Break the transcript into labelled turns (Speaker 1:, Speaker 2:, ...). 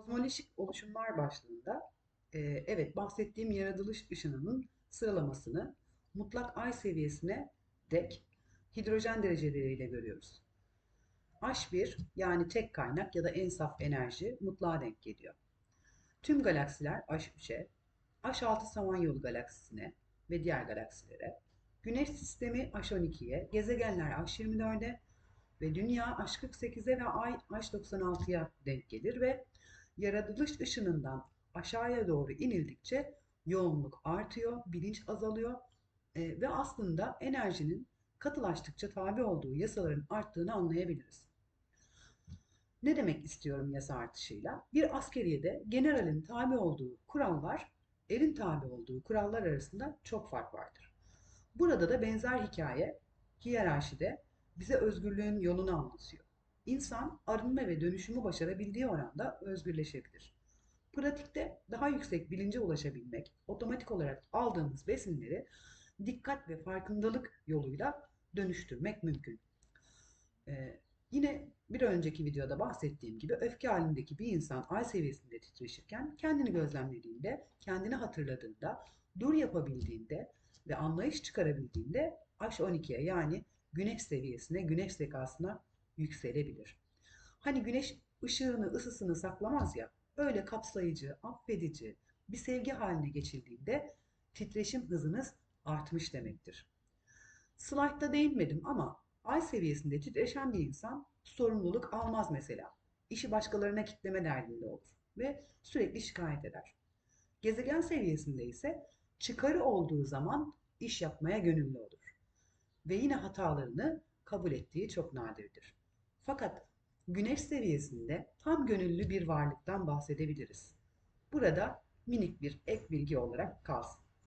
Speaker 1: Kozmolojik oluşumlar başlığında e, evet bahsettiğim yaratılış ışınının sıralamasını mutlak ay seviyesine dek hidrojen dereceleriyle görüyoruz. H1 yani tek kaynak ya da en saf enerji mutlağa denk geliyor. Tüm galaksiler H3'e, H6 Samanyolu galaksisine ve diğer galaksilere, Güneş sistemi H12'ye, gezegenler H24'e ve Dünya H48'e ve Ay H96'ya denk gelir ve yaratılış ışınından aşağıya doğru inildikçe yoğunluk artıyor, bilinç azalıyor e, ve aslında enerjinin katılaştıkça tabi olduğu yasaların arttığını anlayabiliriz. Ne demek istiyorum yasa artışıyla? Bir askeriyede generalin tabi olduğu kurallar, erin tabi olduğu kurallar arasında çok fark vardır. Burada da benzer hikaye hiyerarşide bize özgürlüğün yolunu anlatıyor. İnsan arınma ve dönüşümü başarabildiği oranda özgürleşebilir. Pratikte daha yüksek bilince ulaşabilmek, otomatik olarak aldığımız besinleri dikkat ve farkındalık yoluyla dönüştürmek mümkün. Ee, yine bir önceki videoda bahsettiğim gibi öfke halindeki bir insan ay seviyesinde titreşirken kendini gözlemlediğinde, kendini hatırladığında, dur yapabildiğinde ve anlayış çıkarabildiğinde H12'ye yani güneş seviyesine, güneş zekasına yükselebilir. Hani güneş ışığını, ısısını saklamaz ya, öyle kapsayıcı, affedici bir sevgi haline geçildiğinde titreşim hızınız artmış demektir. Slide'da değinmedim ama ay seviyesinde titreşen bir insan sorumluluk almaz mesela. İşi başkalarına kitleme derdinde olur ve sürekli şikayet eder. Gezegen seviyesinde ise çıkarı olduğu zaman iş yapmaya gönüllü olur. Ve yine hatalarını kabul ettiği çok nadirdir. Fakat güneş seviyesinde tam gönüllü bir varlıktan bahsedebiliriz. Burada minik bir ek bilgi olarak kalsın.